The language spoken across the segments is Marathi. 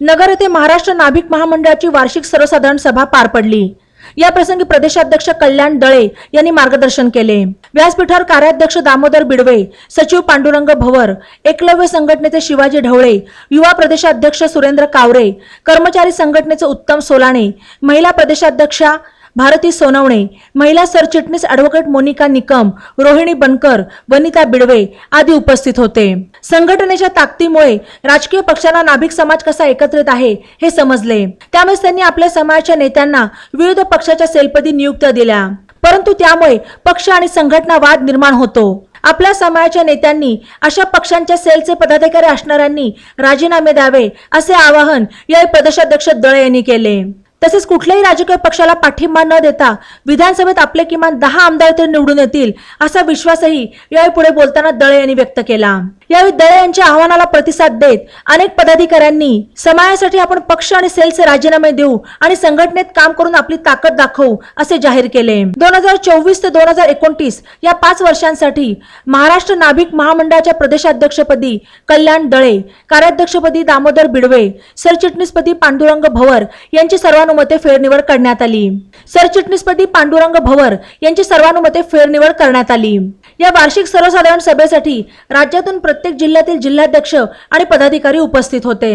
नगर येथे महाराष्ट्र नाभिक महामंडळाची वार्षिक सर्वसाधारण सभा पार पडली. या प्रसंगी प्रदेशाध्यक्ष कल्याण दळे यांनी मार्गदर्शन केले. व्यासपीठावर कार्याध्यक्ष दामोदर बिडवे सचिव पांडुरंग भवर एकलव्य संघटनेचे शिवाजी ढवळे युवा प्रदेशाध्यक्ष सुरेंद्र कावरे कर्मचारी संघटनेचे उत्तम सोलाणे महिला प्रदेशाध्यक्षा भारती सोनवणे महिला सरचिटणीस ॲडव्होकेट मोनिका निकम रोहिणी बनकर वनिता बिडवे आदी उपस्थित होते. संघटनेच्या ताकदीमुळे राजकीय पक्षांना नाभिक समाज कसा एकत्रित आहे हे समजले. त्यामुळे त्यांनी आपल्या समाजाच्या नेत्यांना विविध पक्षाच्या सेलपदी नियुक्त्या दिल्या. परंतु त्यामुळे पक्ष आणि संघटना वाद निर्माण होतो. आपल्या समाजाच्या नेत्यांनी अशा पक्षांच्या सेलचे पदाधिकारी असणाऱ्यांनी राजीनामे द्यावे असे आवाहन यावेळी प्रदेशाध्यक्ष दळे यांनी केले. तसेच कुठल्याही राजकीय पक्षाला पाठिंबा न देता विधानसभेत आपले किमान दहा आमदार तरी निवडून येतील असा विश्वासही यावेळी पुढे बोलताना दळे यांनी व्यक्त केला. यावेळी दळे यांच्या आव्हानाला प्रतिसाद देत अनेक पदाधिकाऱ्यांनी समाजासाठी आपण पक्ष आणि सेलचे राजीनामे देऊ आणि संघटनेत काम करून आपली ताकद दाखवू असे जाहीर केले. दोन हजार चोवीस ते दोन हजार एकोणतीस या पाच वर्षांसाठी महाराष्ट्र नाभिक महामंडळाच्या प्रदेशाध्यक्षपदी कल्याण दळे कार्याध्यक्षपदी दामोदर बिडवे सरचिटणीसपदी पांडुरंग भवर यांची सर्वानुमते फेरनिवड करण्यात आली. सरचिटणीसपदी पांडुरंग भवर यांची सर्वानुमते फेरनिवड करण्यात आली. या वार्षिक सर्वसाधारण सभेसाठी राज्यातून प्रत्येक प्रत्येक जिल्ह्यातील जिल्हाध्यक्ष आणि पदाधिकारी उपस्थित होते.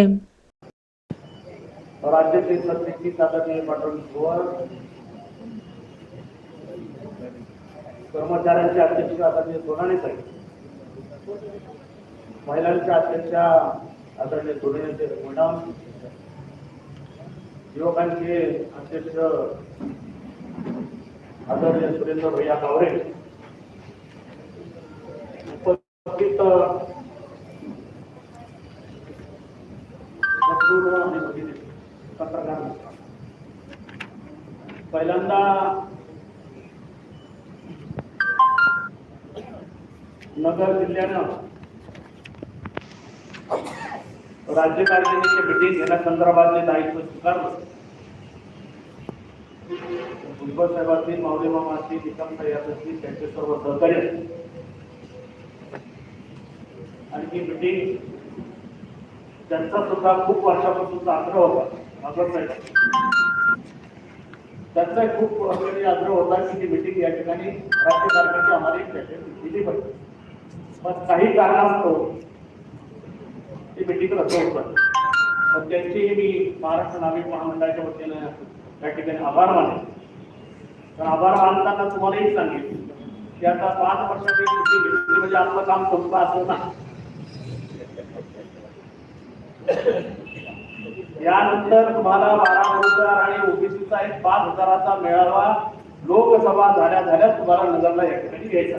राज्याचे सरचिटणीस आदरणीय पांडुरंग पवार कर्मचाऱ्यांचे अध्यक्ष आदरणीय सोनाने साहेब. महिलांच्या अध्यक्षा आदरणीय सोनेचे मॅडम. युवकांचे अध्यक्ष आदरणीय सुरेंद्र भैया कावरे उपस्थित पहिल्यांदा नगर जिल्ह्यानं राज्य कार्यकारिणीची मिटिंग घेण्यासंदर्भात जे दायित्व स्वीकारलं. भुजबळ साहेब असतील माऊली मामा असतील निकम साहेब असतील त्यांचे सर्व सहकार्य. आणि ही मिटिंग त्यांचा सुद्धा खूप वर्षापासून आग्रह होता. नागर साहेब. त्यांचा खूप आग्रह होता की ही मिटिंग राज्य सरकारची आम्हाला एक त्याच्यात दिली पाहिजे पण काही कारणास्तव ती रद्द होत. तर मी महाराष्ट्र नागरिक महामंडळाच्या वतीने त्या ठिकाणी आभार मानतो तर आभार मानताना तुम्हालाही आता पाच वर्षाची म्हणजे काम असं ना यानंतर तुम्हाला बारा हजार आणि ओबीसीचा एक पाच हजाराचा मेळावा लोकसभा झाल्या झाल्या तुम्हाला नगरला या ठिकाणी घ्यायचा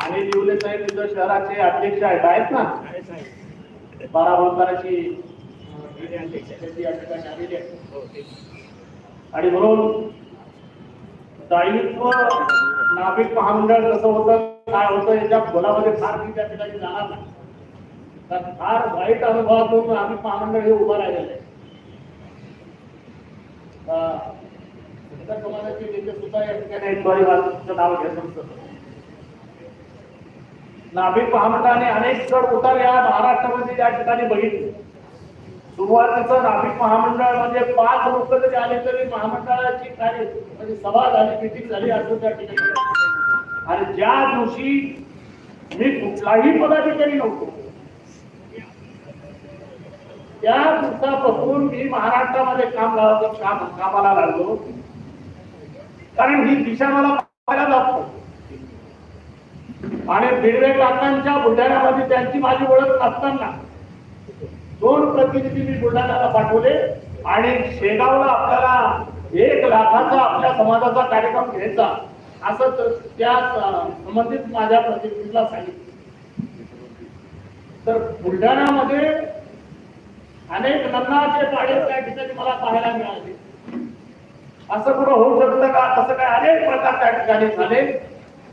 आणि निवले साहेब तिथं शहराचे अध्यक्ष आहेत आहेत ना? बारा मतदाराची आलेली आणि म्हणून दायित्व नाभिक महामंडळ कसं होतं काय होतं याच्या खोलामध्ये फार मी त्या ठिकाणी जाणार नाही. तर फार वाईट अनुभवातून आम्ही महामंडळ हे उभं राहिलेलं आहे. अं, इतर समाजाचे नेते सुद्धा या ठिकाणी आहेत, नाव घेत नाभिक महामंडळाने अनेक चढ उतार या महाराष्ट्रामध्ये या ठिकाणी बघितले. सुरुवातीचं नाभिक महामंडळ म्हणजे पाच लोक जरी आले तरी महामंडळाची कार्य म्हणजे सभा झाली मिटिंग झाली असं त्या ठिकाणी. आणि ज्या दिवशी मी कुठलाही पदाधिकारी नव्हतो त्या दिवसापासून मी महाराष्ट्रामध्ये काम लावतो काम कामाला लागलो. कारण ही दिशा मला पाहायला लागतो आणि बिडवे काकांच्या बुलढाण्यामध्ये त्यांची माझी ओळख असताना दोन प्रतिनिधी मी बुलढाण्याला पाठवले आणि शेगावला आपल्याला एक लाखाचा आपल्या समाजाचा कार्यक्रम घ्यायचा असं त्या संबंधित माझ्या प्रतिनिधीला सांगितलं. तर बुलढाण्यामध्ये अनेक लग्नाचे पाडे त्या ठिकाणी मला पाहायला मिळाले. असं कुठं होऊ शकतं का? तसं काय अनेक प्रकार त्या ठिकाणी झाले.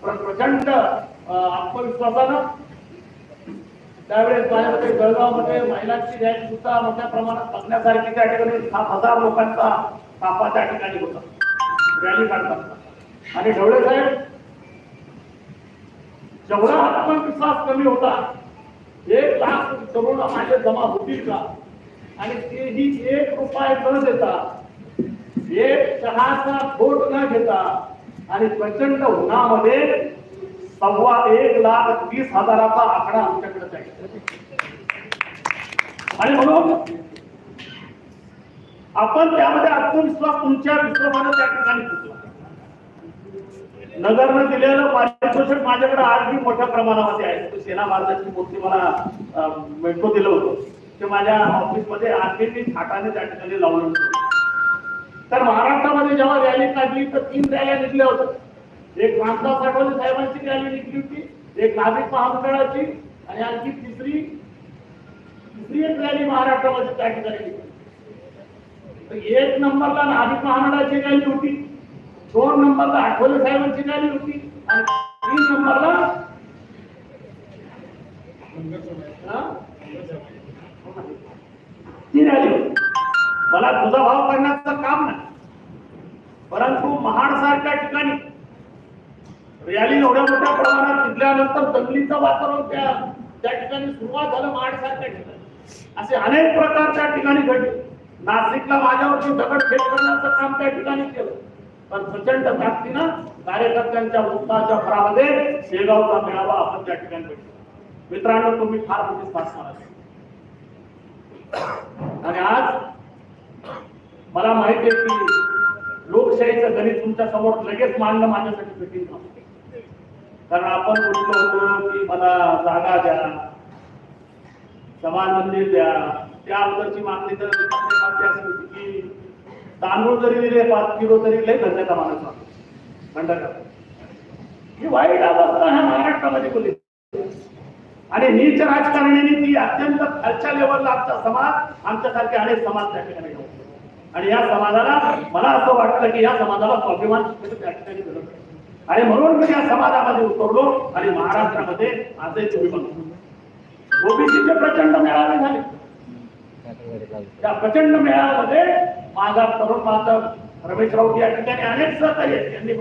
पण प्रचंड आत्मविश्वासानं त्यावेळेस माझ्यामध्ये जळगावमध्ये महिलांची रॅली सुद्धा मोठ्या प्रमाणात बघण्यासारखी त्या ठिकाणी सात हजार लोकांचा ताफा त्या ठिकाणी होता. रॅली काढतात आणि ढवळे साहेब जेवढा आत्मविश्वास कमी होता एक लाख तरुण माझे जमा होतील का? आणि तेही एक उपाय न देता एक चहाचा फोट न घेता आणि प्रचंड उन्हामध्ये सव्वा एक लाख वीस हजाराचा आकडा आमच्याकडे आहे आणि म्हणून आपण त्यामध्ये आत्मविश्वास तुमच्या विश्वासानं त्या ठिकाणी फुटला नगरनं दिलेलं पारितोषिक माझ्याकडे आजही मोठ्या प्रमाणामध्ये आहे. सेना महाराजांची मूर्ती मला अं, मेट्रो दिलं होतं. ते माझ्या ऑफिसमध्ये आणखी मी थाटाने त्या ठिकाणी लावलं होतं. तर महाराष्ट्रामध्ये जेव्हा रॅली काढली तर तीन रॅल्या निघल्या होत्या. एक रामदास आठवले साहेबांची रॅली निघली होती एक नागरिक महामंडळाची आणि आणखी तिसरी तिसरी एक रॅली महाराष्ट्रामध्ये त्या ठिकाणी एक नंबरला नागरिक महामंडळाची रॅली होती दोन नंबरला आठवले साहेबांची रॅली होती आणि तीन नंबरला निराली मला तुझा भाव करण्याचं काम नाही. परंतु महाड सारख्या ठिकाणी रॅली एवढ्या मोठ्या प्रमाणात निघल्यानंतर दंगलीचं वातावरण त्या त्या ठिकाणी सुरुवात झालं महाड सारख्या ठिकाणी. असे अनेक प्रकार त्या ठिकाणी घडले. नाशिकला माझ्यावरती दगडफेक करण्याचं काम त्या ठिकाणी केलं. पण प्रचंड ताकदीनं कार्यकर्त्यांच्या उत्साहाच्या भरामध्ये शेगावचा मेळावा आपण त्या ठिकाणी भेटलो मित्रांनो तुम्ही फार मोठी स्थापना आणि आज मला माहिती आहे की लोकशाहीचं गणित तुमच्यासमोर लगेच मांडणं माझ्यासाठी कठीण नव्हतं कारण आपण म्हटलं होतो की मला जागा द्या समान मंदिर द्या. त्या अगोदरची मागणी तर अशी होती की तांदूळ जरी दिले पाच किलो तरी लय धंद्याचा माणूस आहे. भंडारा ही वाईट अवस्था ह्या महाराष्ट्रामध्ये बोलली आणि नीच राजकारण्यांनी ती अत्यंत खालच्या लेवलला आमचा समाज आमच्यासारखे अनेक समाज त्या ठिकाणी आणि या समाजाला मला असं वाटलं की या समाजाला स्वाभिमान त्या ठिकाणी गरज आहे. आणि म्हणून मी या समाजामध्ये उतरलो आणि महाराष्ट्रामध्ये आजही तुम्ही बघतो ओबीसीचे प्रचंड मेळावे झाले त्या प्रचंड मेळाव्यामध्ये माझा तरुण माझा रमेश राऊत या ठिकाणी अनेक सहकार्य आहेत. त्यांनी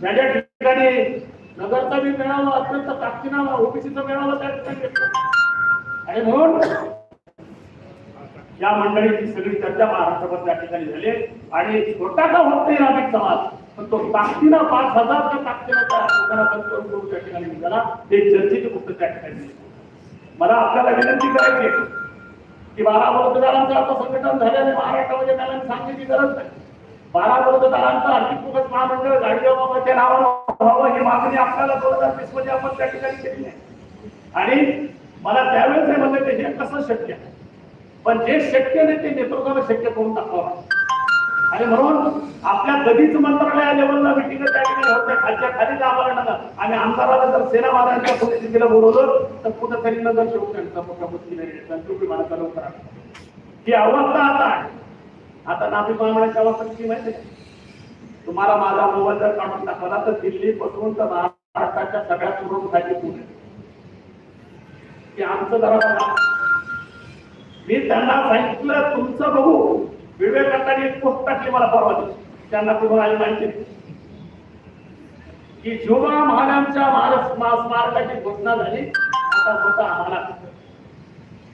ज्या ज्या ठिकाणी नगरचा बी मेळावा अत्यंत ताकदीनं ओबीसीचा मेळावा त्या ठिकाणी घेतला. आणि म्हणून या मंडळीची सगळी चर्चा महाराष्ट्रभर त्या ठिकाणी झाली. आणि छोटा का होत नाही नाभिक समाज पण तो ताकदीना पाच हजारच्या ताकदीनं त्या लोकांना त्या ठिकाणी निघाला. ते चर्चेचे गोष्ट त्या ठिकाणी मला आपल्याला विनंती करायची आहे की बारा मतदारांचं आता संघटन झाल्याने महाराष्ट्रामध्ये त्याला सांगण्याची गरज नाही. बारा मतदारांचं आर्थिक विकास महामंडळ गाडगेबाबाच्या नावानं व्हावं ही मागणी आपल्याला दोन हजार वीसमध्ये आपण त्या ठिकाणी केली नाही. आणि मला त्यावेळेस हे म्हणलं की हे कसं शक्य आहे? पण जे शक्य नाही ते नेतृत्वाला शक्य करून दाखवावं. आणि म्हणून आपल्या कधीच मंत्रालया लेवलला मिटिंग त्या ठिकाणी होत खालच्या खाली आम्हाला आणि आमदाराला जर सेना महाराजांच्या परिस्थितीला बोलवलं तर कुठंतरी नगर शेवट त्यांचा मोठ्या नाही तुम्ही मला चालू ही अवस्था आता आहे. आता नाभिक मामळ्याची अवस्था किती माहिती आहे? तुम्हाला माझा मोबाईल जर काढून दाखवला तर दिल्ली पासून तर महाराष्ट्राच्या सगळ्या पुरवठाची पुणे. की आमचं जरा मी त्यांना सांगितलं तुमचं बघू. विवेकांनी एक पोस्ट टाकली मला परवा त्यांना तुम्ही आली माहिती की जोगा महाराजांच्या महाराज मा- स्मारकाची घोषणा झाली. आता मत आम्हाला.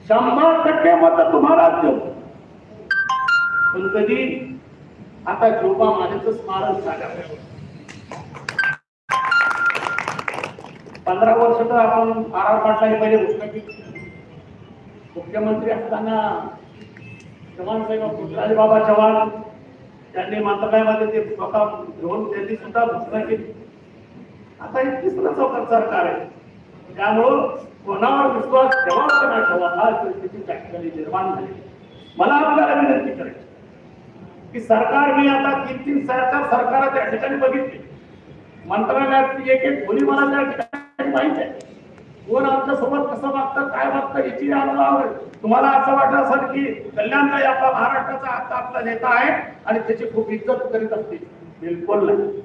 शंभर टक्के मत तुम्हालाच देऊ. पण कधी आता जोबा मानेच स्मारक झालं. पंधरा वर्ष तर आपण आर आर पाटला पहिले घोषणा केली. मुख्यमंत्री असताना चव्हाण साहेब पृथ्वीराज बाबा चव्हाण त्यांनी मंत्रालयामध्ये ते स्वतः घेऊन त्यांनी सुद्धा घोषणा केली. आता हे तिसरं चौकट सरकार आहे. त्यामुळं कोणावर विश्वास ठेवा का नाही ठेवा हा परिस्थिती निर्माण झाली. मला आपल्याला विनंती करायची की सरकार मी आता तीन तीन सरकार सरकार त्या ठिकाणी बघितली. मंत्रालयात एक एक खोली मला त्या ठिकाणी पाहिजे आहे. कोण आमच्यासोबत कसं वागतं काय वागतं याची आम्हाला तुम्हाला असं वाटत असेल की कल्याणताई आपला महाराष्ट्राचा आता आपला नेता आहे आणि त्याची खूप इज्जत करीत असते बिलकुल नाही.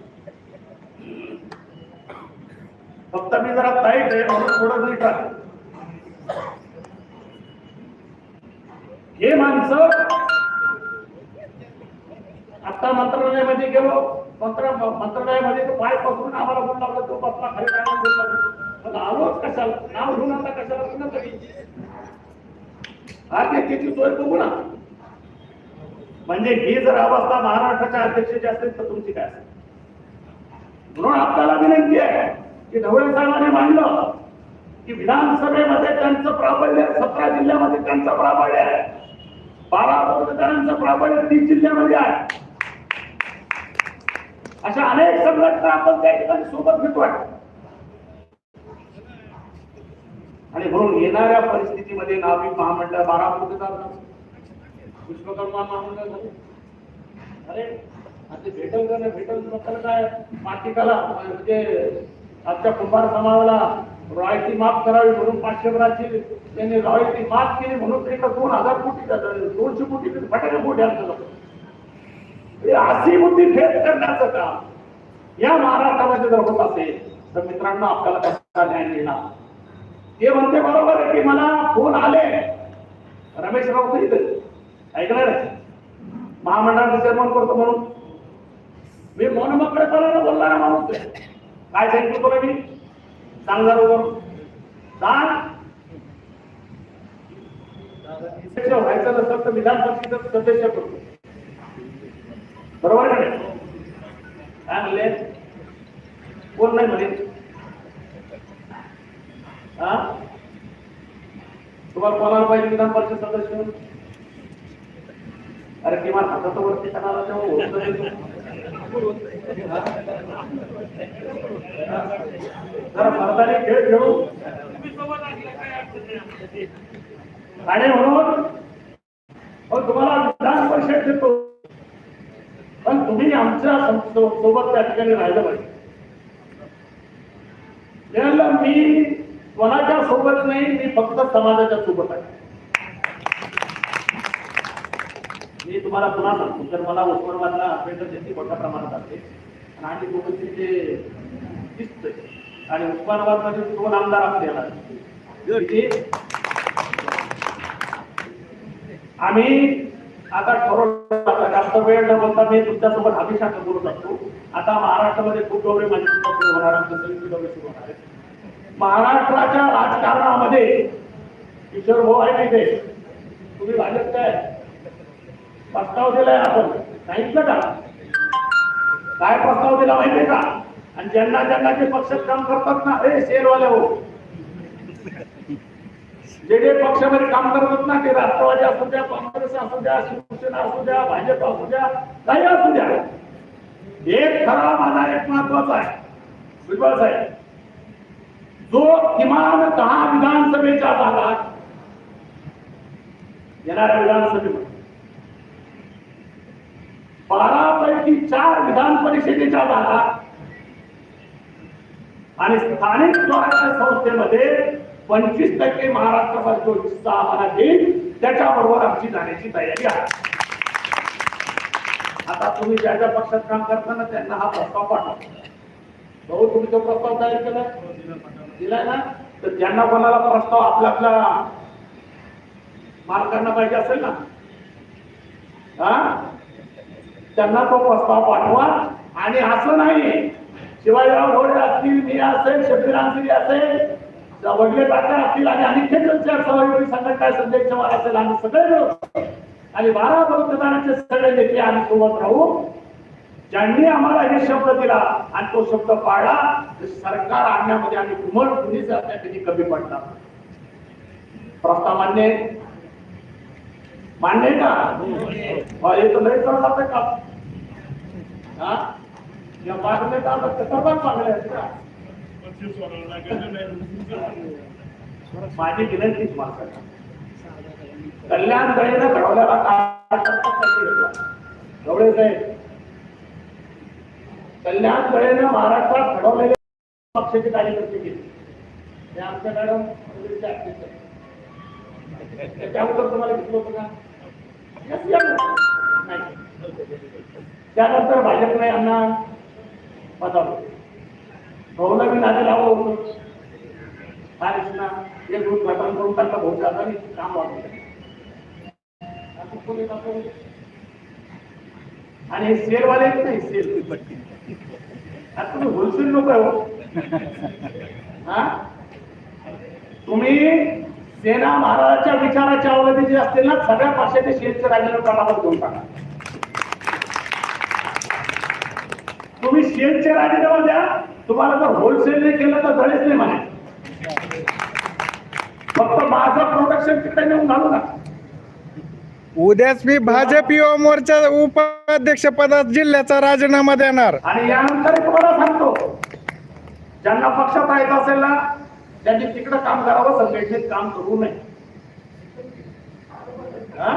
फक्त मी जरा टाईट आहे म्हणून थोडं नीट आहे. हे माणसं आता मंत्रालयामध्ये गेलो मंत्र मंत्रालयामध्ये तो पाय पसरून आम्हाला बोलला लागला तो बसला खाली काय बोलला मग आलोच कशाला? नाव घेऊन आता कशाला पुन्हा तरी अध्यक्षाची सोय बघू ना. म्हणजे ही जर अवस्था महाराष्ट्राच्या अध्यक्षाची असेल तर तुमची काय असेल? म्हणून आपल्याला विनंती आहे की ढवळे साहेबांनी मांडलं की विधानसभेमध्ये त्यांचं प्राबल्य सतरा जिल्ह्यामध्ये त्यांचं प्राबल्य आहे. बारा मतदारांचं प्राबल्य तीन जिल्ह्यामध्ये आहे. अशा अनेक संघटना आपण त्या ठिकाणी सोबत घेतो आहे. आणि म्हणून येणाऱ्या परिस्थितीमध्ये नाविक महामंडळ बारा मतदार विश्वकर्मा महामंडळ अरे आता भेटल का नाही भेटल नंतर काय? मातिकाला म्हणजे आजच्या कुंभार समाजाला रॉयल्टी माफ करावी म्हणून पाचशे भराची त्यांनी रॉयल्टी माफ केली म्हणून ते दोन हजार कोटी दोनशे कोटी फटाके कोटी आमच्या लोक अशी बुद्धी फेट करण्याचं काम या महाराष्ट्रामध्ये जर होत असेल तर मित्रांनो आपल्याला कसा न्याय मिळणार? ते म्हणते बरोबर आहे की मला फोन आले. रमेश राऊत इथे. ऐकणार महामंडळाचं चेअरमन करतो म्हणून. मी मनमकडेपणाने बोलणारा माणूस. काय सांगितलं तुला मी? सांग जरा वर. सांग. व्हायचं नसेल तर विधान परिषदेचं सदस्य करतो बरोबर का नाही? काय म्हणले? कोण नाही म्हणे? हा तुम्हाला कोणाला पाहिजे विधान परिषद सदस्य? अरे किमान हातात वरती करणारा तेव्हा होतं जरा मर्दानी खेळ खेळू. आणि म्हणून तुम्हाला विधान परिषद देतो. तुम्ही आमच्यासोबत त्या ठिकाणी राहिलं पाहिजे. मी कोणाच्या सोबत नाही मी फक्त समाजाच्या सोबत आहे. मी तुम्हाला पुन्हा सांगतो तर मला उस्मानाबादला अभ्यंतर त्यांची मोठ्या प्रमाणात असते आणि आम्ही दोघं तिथे दिसतोय आणि उस्मानाबादमध्ये दोन आमदार आपल्याला? आम्ही आता ठरवलं आता जास्त वेळ न बोलता मी तुमच्यासोबत अभिषाक बोलत असतो आता महाराष्ट्रामध्ये खूप डोबरे माझे सुरू होणार होणार महाराष्ट्राच्या राजकारणामध्ये किशोर भाऊ आहे तिथे तुम्ही भाजप काय? प्रस्ताव दिलाय आपण. सांगितलं का? काय प्रस्ताव दिला माहितीये का? आणि ज्यांना ज्यांना जे पक्षात काम करतात ना हे शेरवाले हो जे जे पक्षामध्ये काम करतात ना ते राष्ट्रवादी असू द्या काँग्रेस असू द्या शिवसेना असू द्या भाजप असू द्या काही असू द्या. एक खरा माझा एक महत्त्वाचा आहे. भुजबळ साहेब जो किमान दहा विधानसभेच्या जागा येणाऱ्या विधानसभेमध्ये बारा पैकी चार विधान परिषदेच्या जागा आणि स्थानिक स्वराज्य संस्थेमध्ये पंचवीस टक्के महाराष्ट्राचा जो हिस्सा आम्हाला देईल त्याच्याबरोबर आमची जाण्याची तयारी आहे. आता तुम्ही ज्या ज्या पक्षात काम करताना त्यांना हा प्रस्ताव पाठवा. भाऊ तुम्ही तो प्रस्ताव तयार केला? दिलाय ना? तर ज्यांना कोणाला प्रस्ताव आपला आपला मार्गांना पाहिजे असेल ना? हा? त्यांना तो प्रस्ताव पाठवा. आणि असं नाही शिवाजीराव ढोळे असतील मी असेल शबीर असेल वडले टाका असतील आणि अनेक क्षेत्राच्या सहयोगी संघटना संजय चव्हाण असेल आम्ही सगळे मिळून आणि बारा मतदानाचे सगळे नेते आम्ही सोबत राहू. ज्यांनी आम्हाला हे शब्द दिला आणि तो शब्द पाळला तर सरकार आणण्यामध्ये आम्ही कुमळ कुणीच त्या कधी कमी पडणार प्रस्ताव मान्य मान्य का? हो, हे तर लय करत जातं का हा? या मागले का आता सर्वात मागले आहेत का माझी विनंती तुम्हाला. कल्याण दळेनं घडवल्याला साहेब. कल्याण दळेनं महाराष्ट्रात घडवलेले पक्षाचे कार्यकर्ते केले ते आमच्या मॅडम. त्याबद्दल तुम्हाला घेतलं होतं का? त्यानंतर भाजपने यांना बदललं भाऊला मी नादी लावा. होतो काय ना एक दोन घटन करून त्यांना भाऊ जाता आणि काम वाढवलं आणि हे सेलवाले नाही सेल आता तुम्ही होलसेल लोक आहे हो. हा? तुम्ही सेना महाराजाच्या विचाराच्या अवलंबी जे असतील ना सगळ्या पक्षाचे शेतचे राजीनामे पटापट घेऊन टाका. तुम्ही शेतचे राजीनामा द्या तुम्हाला जर होलसेल नाही केलं तर दळेच नाही म्हणे. फक्त माझं प्रोडक्शन तिकडे नेऊन घालू नका उद्याच मी भाजप युवा मोर्चा उपाध्यक्ष पदात जिल्ह्याचा राजीनामा देणार. आणि यानंतर तुम्हाला सांगतो ज्यांना पक्षात राहायचं असेल ना त्यांनी तिकडं काम करावं संघटनेत काम करू नये. हा?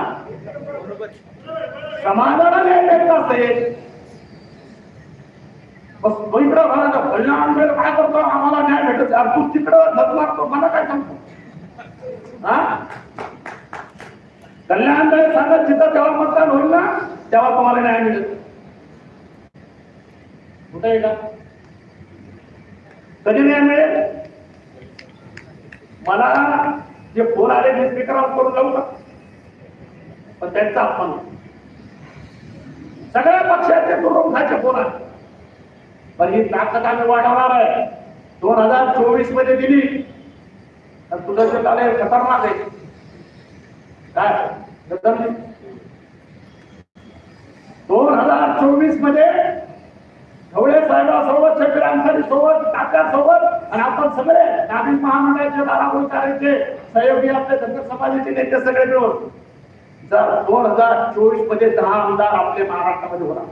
समाजाला न्याय द्यायचा असेल बस तो कल्याण वेळ काय करतो आम्हाला न्याय भेटत यार तू तिकडं धक मारतो मला काय सांगतो? हा? कल्याण सांगत जिथं तेव्हा मतदान होईल ना तेव्हा तुम्हाला न्याय मिळेल कुठे आहे का? कधी न्याय मिळेल? मला जे फोन आले मी स्पीकर करून जाऊ का? पण त्यांचा अपमान सगळ्या पक्षाचे दुरून खायचे फोन आले. पण ही ताकद आम्ही वाढवणार आहे. दोन हजार चोवीसमध्ये दिली. तर तुझं जे झालंय खतरनाक आहे. काय? दोन हजार चोवीसमध्ये ढवळे साहेबांसोबत शेतकऱ्यांसाठी सोबत तात्यासोबत आणि आपण सगळे नागरिक महामंडळाचे दाराभूल करायचे सहयोगी आपले धनगर समाजाचे नेते सगळे मिळून जर दोन हजार चोवीसमध्ये दहा आमदार आपले महाराष्ट्रामध्ये होणार.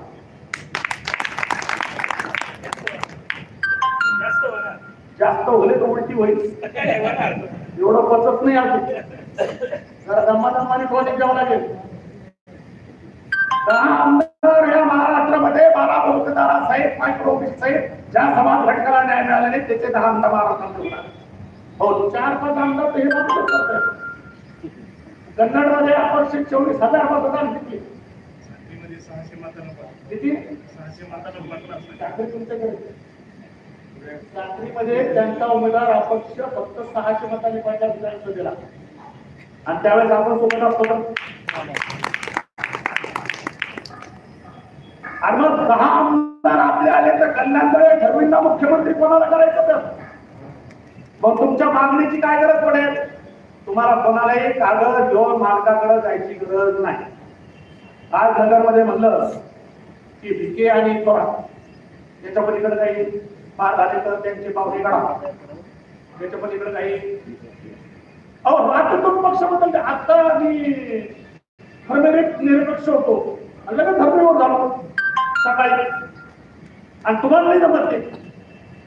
जास्त होले तर उलटी होईल? एवढं पचत नाही अजून. जरा दम्मा दम्माने कोणी द्यावं लागेल. दहा आमदार या महाराष्ट्रामध्ये बारा बहुतेदारा साहेब मायक्रो ऑफिस साहेब ज्या समाज घटकाला न्याय मिळाला नाही त्याचे दहा आमदार महाराष्ट्रामध्ये होणार. हो चार पाच आमदार तर हे चोवीस हजार मतदान किती? किती? साखरी तुमच्याकडे. रात्रीमध्ये त्यांचा उमेदवार अपक्ष फक्त सहाशे मतांनी पहिल्या विधानसभेला. आणि त्यावेळेस आपण सोबत असतो आणि मग दहा आमदार आपले आले तर कल्याणकडे ठरवीन ना मुख्यमंत्री कोणाला करायचं तर? मग तुमच्या मागणीची काय गरज पडेल? तुम्हाला कोणालाही कागद घेऊन मालकाकडे जायची गरज नाही. आज नगरमध्ये म्हणलं की भिके आणि थोरात याच्या पलीकडे काही पार झाले तर त्यांची पावले काढा त्याच्या पलीकडे काही अहो राजकीय पक्ष बदलते आता मी धर्मनिरप- निरपेक्ष होतो. आणि लगेच धर्मेवर झालो. सकाळी. आणि तुम्हाला नाही जमत ते.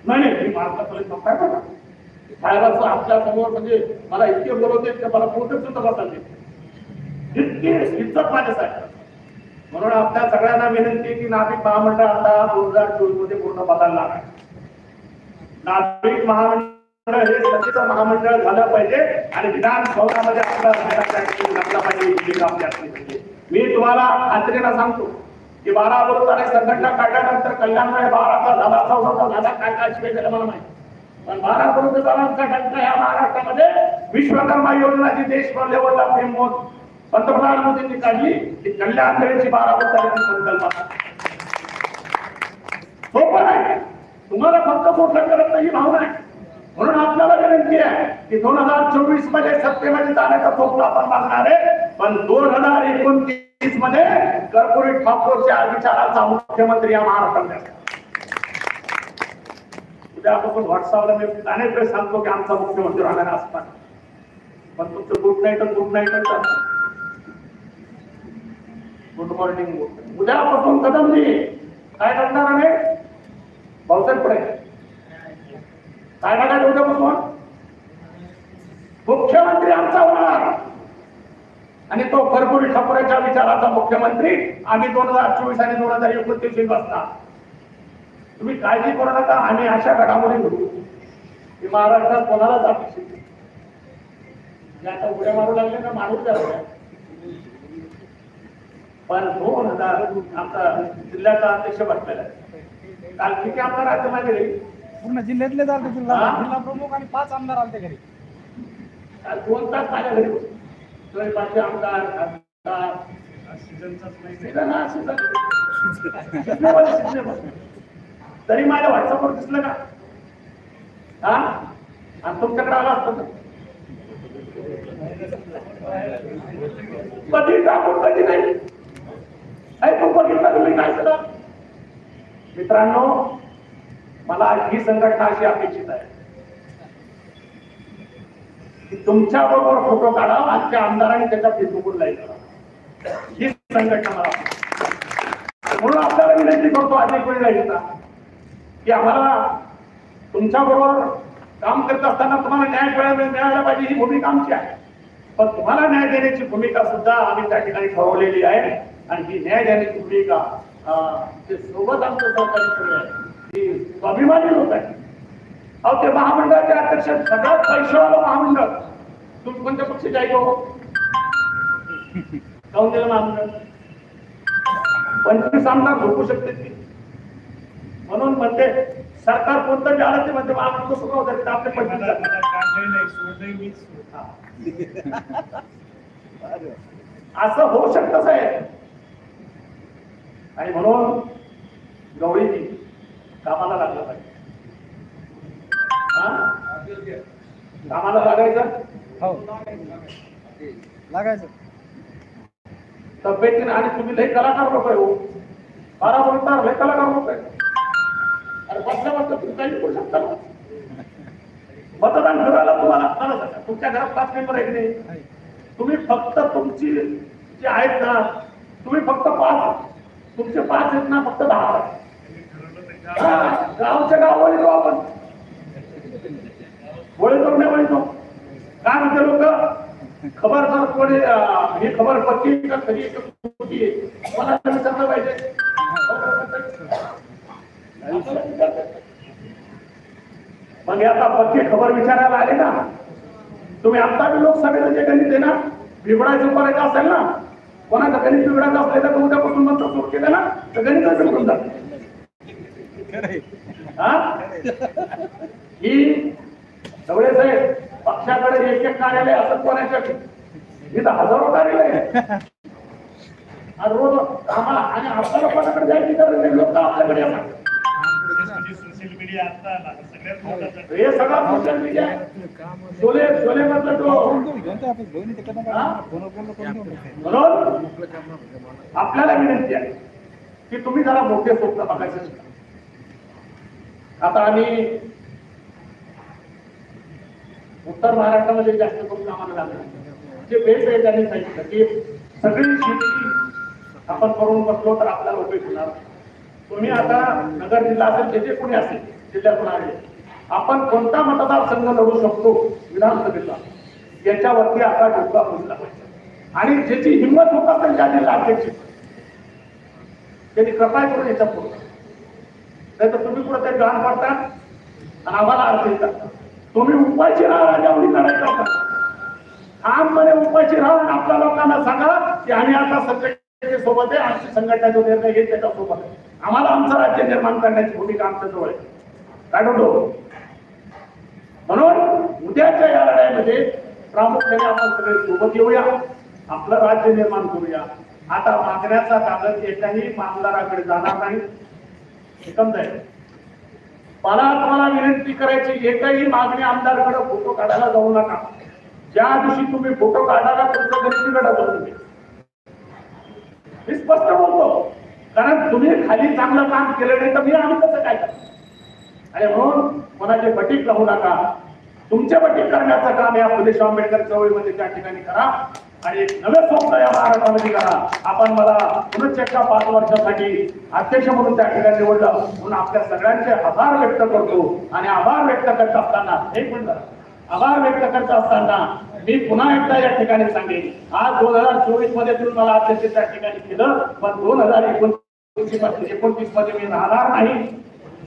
नाही नाही मी भारतापर्यंत काय बघा. साहेबांचं आपल्यासमोर म्हणजे मला इतके बोलवते की मला पोटे सुद्धा बसायचे इतके इज्जत माझे साहेब. म्हणून आपल्या सगळ्यांना विनंती की नाभिक महामंडळ आता दोन हजार चोवीसमध्ये पूर्ण बदलणार आहे. नागरिक महामंडळ हे सत्तेचं महामंडळ झालं पाहिजे आणि विधान भवनामध्ये आपला पाहिजे मी तुम्हाला खात्रीनं सांगतो की बारा बरोबर संघटना काढल्यानंतर कल्याणमय बाराचा झाला चौदाचा झाला काय काय शिवाय मला माहिती. पण बारा बरोबरांचा घटना या महाराष्ट्रामध्ये विश्वकर्मा योजना जी देशभर लेवलला फेम होत पंतप्रधान मोदींनी काढली ती कल्याण वेळेची बारा बरोबर संकल्पना. सोपं नाही तुम्हाला फक्त मोठं करत नाही भावना आहे. म्हणून आपल्याला विनंती आहे की दोन हजार चोवीसमध्ये सत्तेमध्ये जाण्याचा स्वप्न आपण मागणार आहे. पण दोन हजार एकोणतीसमध्ये कॉर्पोरेट ठाकूरच्या विचाराचा मुख्यमंत्री या महाराष्ट्रामध्ये उद्या आपण व्हॉट्सअपला मी अनेक वेळेस सांगतो की आमचा मुख्यमंत्री राहणार असतात. पण तुमचं good night good night good morning उद्यापासून कदम नाही काय करणार आहे भाऊसाहेब पुढे काय टाकायचं उद्यापासून मुख्यमंत्री आमचा होणार. आणि तो भरपूर ठाकूरच्या विचाराचा मुख्यमंत्री. आम्ही दोन हजार चोवीस आणि दोन हजार एकोणतीस बसणार तुम्ही काळजी करू नका आम्ही अशा घडामोडी घडू की महाराष्ट्रात कोणाला जात आता उड्या मारू लागले ना मारू द्या पण दोन हजार आमचा जिल्ह्याचा अध्यक्ष बसलेला आहे. काल किती आमदार आहेत माझ्या घरी? पूर्ण जिल्ह्यातले आलते जिल्हा हा? जिल्हा प्रमुख आणि पाच आमदार आलते घरी. काल दोन तास माझ्या घरी. दोन पाचशे आमदार खासदार. सीझन हा सीझन. तरी माझ्या व्हॉट्सअपवर दिसलं का? हा? आणि तुमच्याकडे आला असतं तर. कधी टाकून कधी नाही? ऐकून बघितलं तुम्ही काय केलं? मित्रांनो मला ही संघटना अशी अपेक्षित आहे की तुमच्या बरोबर फोटो काढा आजच्या आमदारांनी त्याच्या फेसबुकवर लाईक करा. ही संघटना मला म्हणून आपल्याला विनंती करतो अनेक वेळी की? आम्हाला तुमच्या बरोबर काम करत असताना तुम्हाला न्याय मिळायला पाहिजे ही भूमिका आमची आहे. पण तुम्हाला न्याय देण्याची भूमिका सुद्धा आम्ही त्या ठिकाणी ठरवलेली आहे आणि ही न्याय देण्याची भूमिका जे सोबत आमचं सहकारी सुरू आहे. स्वाभिमानी लोक आहे. अहो ते महामंडळाचे अध्यक्ष सगळ्यात पैशावाला महामंडळ. तुम्ही कोणत्या पक्षाचे आहे हो काऊन दिलं महामंडळ पंचवीस आमदार झोपू शकते ते. म्हणून म्हणते सरकार कोणतं बी आलं ते म्हणते महामंडळ सुरू होतं ते आपले पंचवीस. असं होऊ शकतं साहेब. आणि म्हणून गवळीजी कामाला लागलं पाहिजे. हा? कामाला लागायचं? हो. लागायचं. तब्येतीने आणि तुम्ही लय कलाकार लोक आहे हो. बारा बोलता लय कलाकार लोक आहे. अरे बसल्या बसल्या तुम्ही काही करू शकता ना? मतदान करायला तुम्हाला. मला सांगा, तुमच्या घरात पाच मेंबर आहे की नाही. तुम्ही फक्त तुमची जे आहेत ना तुम्ही फक्त पाच. तुमचे पाच आहेत ना फक्त दहा गावच्या गाव वळतो आपण. वळतो नाही वळतो काय म्हणते लोक? खबर जर कोणी हे खबर पक्की का खरी आहे मला विचारलं पाहिजे. मग आता पक्की खबर विचारायला आले ना? तुम्ही आता बी लोकसभेचं जे गणित आहे ना बिघडायचं करायचं असेल ना? कोणाचं गणित बिघडायचं असलं तर उद्यापासून मंत्र सुरू केलं ना तर गणित बिघडून जात. हा? सगळे साहेब पक्षाकडे एक एक कार्यालय असं कोणाच्या इथं हजारो कार्यालय आहे. रोज आम्हाला आणि आपल्याला कोणाकडे जायची गरज नाही. लोक आपल्याकडे येणार सोशल मीडिया आता सगळ्यात मोठा हे सगळा सोशल मीडिया शोले शोले मधलं तो हा? म्हणून आपल्याला विनंती आहे की तुम्ही जरा मोठे स्वप्न बघायचं शिका. आता आम्ही उत्तर महाराष्ट्रामध्ये जास्त करून आम्हाला लागलं जे बेस आहे त्यांनी सांगितलं की सगळी शेती आपण करून बसलो तर आपल्याला उपयोग होणार नाही. तुम्ही आता नगर जिल्हा असेल जे जे कोणी असेल जिल्ह्यातून आले आपण कोणता मतदारसंघ लढू शकतो विधानसभेचा? याच्यावरती आता डोका पोचला पाहिजे. आणि ज्याची हिंमत होत असेल त्या जिल्हा अध्यक्ष. त्यांनी कृपा करून याच्यापुढे. नाही तर तुम्ही कुठं ते गाण पाडता आणि आम्हाला अर्थ येतात. तुम्ही उपायची राहा राजावली लढाई करता ठामपणे उपायची राहा आणि आपल्या लोकांना सांगा की आम्ही आता संघटनेच्या सोबत आहे आमची संघटनेचा निर्णय घेत त्याच्यासोबत आहे. आम्हाला आमचं राज्य निर्माण करण्याची भूमिका आमच्या जवळ आहे. काय म्हणून उद्याच्या या लढाईमध्ये प्रामुख्याने आपण सगळे सोबत येऊया आपलं राज्य निर्माण करूया. आता मागण्याचा कागद एकही मामदाराकडे जाणार नाही. हे समजाय मला तुम्हाला विनंती करायची एकही मागणी आमदारकडे फोटो काढायला जाऊ नका. ज्या दिवशी तुम्ही फोटो काढायला तुमचं घरी बिघडत मी स्पष्ट बोलतो कारण तुम्ही खाली चांगलं काम केलं नाही तर मी आम्ही कसं काय आणि म्हणून कोणाचे बटीक राहू नका. तुमचे बटीक करण्याचं काम या फुले आंबेडकर चळवळीमध्ये त्या ठिकाणी करा. आणि एक नवे स्वप्न या महाराष्ट्रामध्ये करा. आपण मला पुनश्चक्का पाच वर्षासाठी अध्यक्ष म्हणून त्या ठिकाणी निवडलं. म्हणून आपल्या सगळ्यांचे आभार व्यक्त करतो. आणि आभार व्यक्त करत असताना एक मिनिट आभार व्यक्त करत असताना मी पुन्हा एकदा या ठिकाणी सांगेन. आज दोन हजार चोवीसमध्ये तुम्ही मला अध्यक्ष त्या ठिकाणी केलं पण दोन हजार एकोणतीस एकोणतीसमध्ये मी राहणार नाही.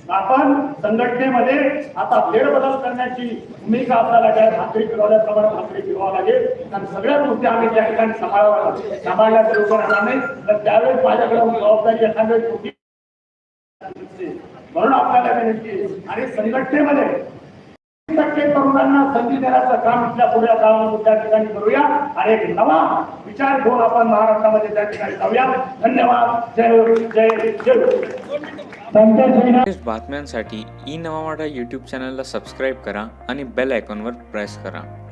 आपण संघटनेमध्ये आता फेरबदल करण्याची भूमिका आपल्याला काय भाकरी फिरवल्याप्रमाणे भाकरी फिरवावं लागेल. कारण सगळ्या मुद्दे आम्ही त्या ठिकाणी सांभाळाव्या सांभाळण्याचं उभं राहणार नाही. तर त्यावेळेस माझ्याकडे जबाबदारी एखाद्या वेळेस होती म्हणून आपल्याला विनंती आणि संघटनेमध्ये टक्के तरुणांना संधी देण्याचं काम इथल्या पुढल्या काळामध्ये त्या ठिकाणी करूया. आणि एक नवा विचार घेऊन आपण महाराष्ट्रामध्ये त्या ठिकाणी जाऊया. धन्यवाद. जय हो, जय हो, जय हो. बातम्यांसाठी ई नवा वाडा यूट्यूब चॅनलला सबस्क्राईब करा आणि बेल आयकॉनवर प्रेस करा.